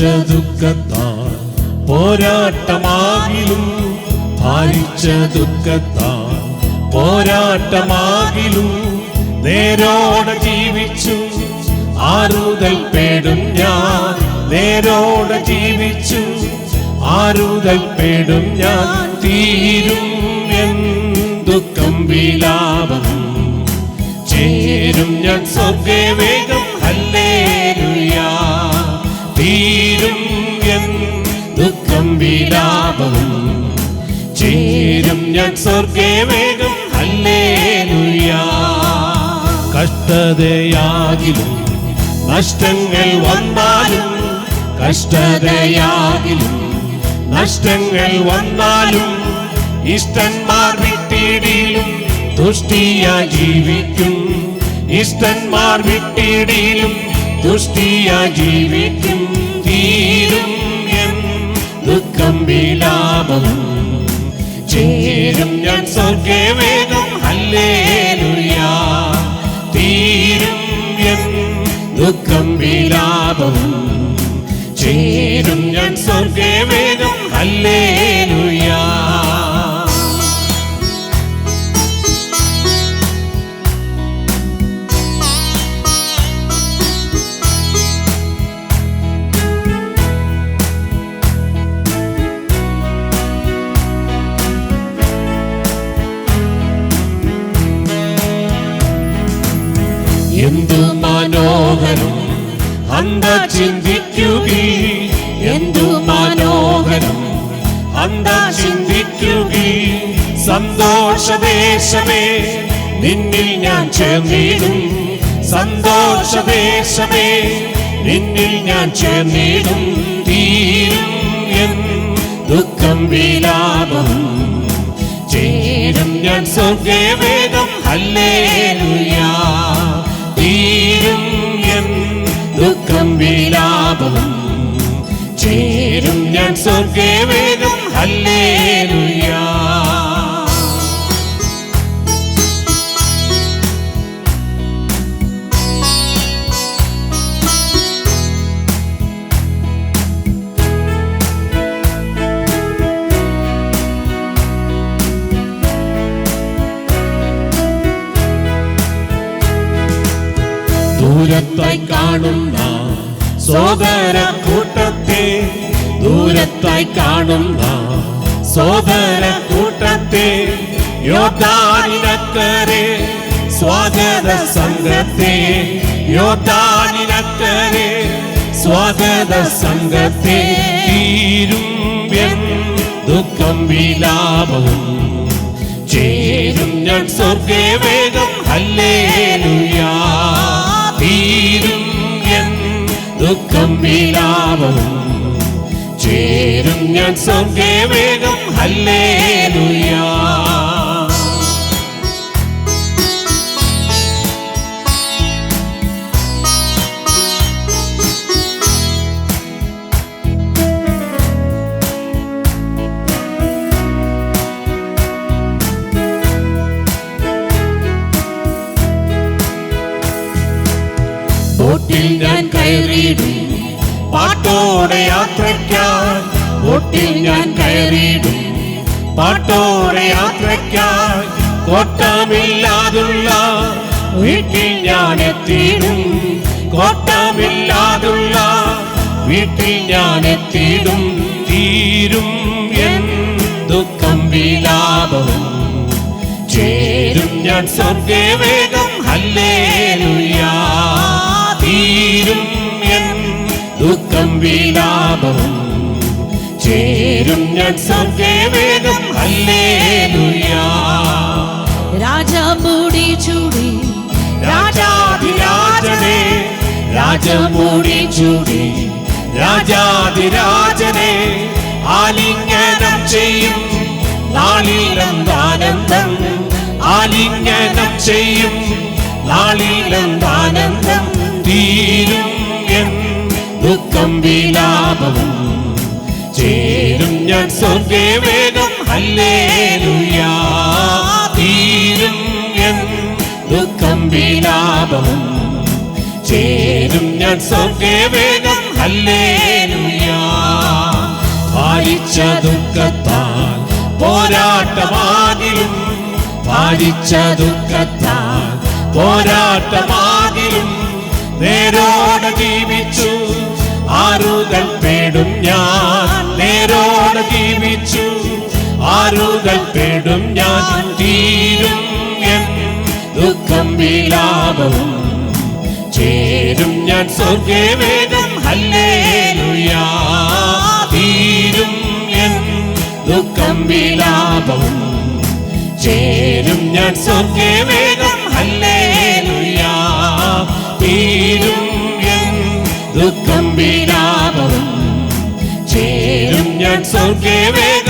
ദുഃഖത്താൽ പോരാട്ടമാകിലും ഭാരിച്ച ദുഃഖത്താൽ പോരാട്ടമാകിലും നേരോടെ ജീവിച്ചു. ആരുതൽ പേടും ഞാൻ നേരോടെ ജീവിച്ചു. ആരുതൽ പേടും ഞാൻ തീരും ദുഃഖം വിലാപം. ചേരും ഞാൻ സ്വർഗേ വേഗം. ഹല്ലേലൂയാ. എൻ വിലാപം ചേരും ഞാൻ സ്വർഗേ വേഗം. കഷ്ടതയാകിലും നഷ്ടങ്ങൾ വന്നാലും കഷ്ടതയാകിലും നഷ്ടങ്ങൾ വന്നാലും ഇഷ്ടന്മാർ വിട്ടിടിയിലും തുഷ്ടിയാ ജീവിക്കും. ഇഷ്ടന്മാർ വിട്ടിടിയിലും തുഷ്ടിയാ ജീവിക്കും. തീരും ദുഃഖം വിലാപവും ചേരും ഞാൻ സ്വർഗേ വേഗം. ഹല്ലേലൂയാ. തീരും എൻ ദുഃഖം വിലാപം ചേരും ഞാൻ സ്വർഗേ വേഗം. എന്തു മനോഹരം? അന്ത ചിന്തിക്കുകി എന്തു മനോഹരം? അന്ത ചിന്തിക്കുകി സന്തോഷദേശമേ നിന്നിൽ ഞാൻ ചേർന്നിടും. സന്തോഷദേശമേ നിന്നിൽ ഞാൻ ചേർന്നിടും. തീരും ദുഃഖം വിലാപം. ചേരും ഞാൻ സ്വർഗേ വേഗം ഹല്ലേലൂയാ. വിലാപം ചേരും ഞാൻ സ്വർഗേ വേഗം. ഹല്ലേലൂയാ. ദൂരത്തായി കാണുന്ന സോദര കൂട്ടത്തെ ദൂരത്തായി കാണുന്ന സോദര കൂട്ടത്തെ യോദ്ധാനിനക്കരെ സ്വാഗത സംഘത്തെ യോദ്ധാനിനക്കരെ സ്വാഗത സംഘത്തെ തീരും ദുഃഖം വിലാപവും. ചേരും ഞാൻ സ്വർഗേ വേഗം. അല്ലേ തീരും ദുഃഖം വിലാപവും ചേരും ഞാൻ സ്വർഗേ വേഗം ഹല്ലേലൂയാ. ഞാൻ കയറിയിടും. പാട്ടോടെ യാത്രയ്ക്കാൻ ബോട്ടിൽ ഞാൻ കയറിയിടും. പാട്ടോടെ യാത്രയ്ക്കാൻ കോട്ടമില്ലാതുള്ള വീട്ടിൽ ഞാൻ എത്തിയിടും. കോട്ടമില്ലാതുള്ള വീട്ടിൽ ഞാൻ എത്തിയിടും. തീരും എൻ ദുഃഖം വിലാപവും. ചേരും ഞാൻ സ്വർഗേ വേഗം വിലാപവും ചേരും ഞാൻ സത്യവേദം രാജമൂടി ചൂടി രാജാധിരാജനെ. രാജമൂടി ചൂടി രാജാധിരാജനെ. ദുഃഖം വിലാപവും. ചേരും ഞാൻ സ്വർഗേ വേഗം ഹല്ലേലൂയാ. തീരും ദുഃഖം വിലാപവും. ചേരും ഞാൻ സ്വർഗേ വേഗം ഹല്ലേ ഭാരിച്ച ദുഃഖത്താൽ പോരാട്ടമാകിലും ഭാരിച്ച ദുഃഖത്താൽ പോരാട്ടമാകിലും നേരോടെ ജീവിച്ചു ആറുകൾ പേടും ഞാൻ നേരോടെ ജീവിച്ചു. ആരുതൽ പേടും ഞാൻ തീരും എൻ ദുഃഖം വിലാപവും ചേരും ഞാൻ സ്വർഗേവേദം ഹല്ലേലുയാ. തീരും എൻ ദുഃഖം വിലാപവും ചേരും ഞാൻ സ്വർഗേവേദം ഹല്ലേലൂയാ. തീരും എൻ ദുഃഖം വിലാപവും ചേരും ഞാൻ സ്വർഗേ വേഗം ഹല്ലേലൂയാ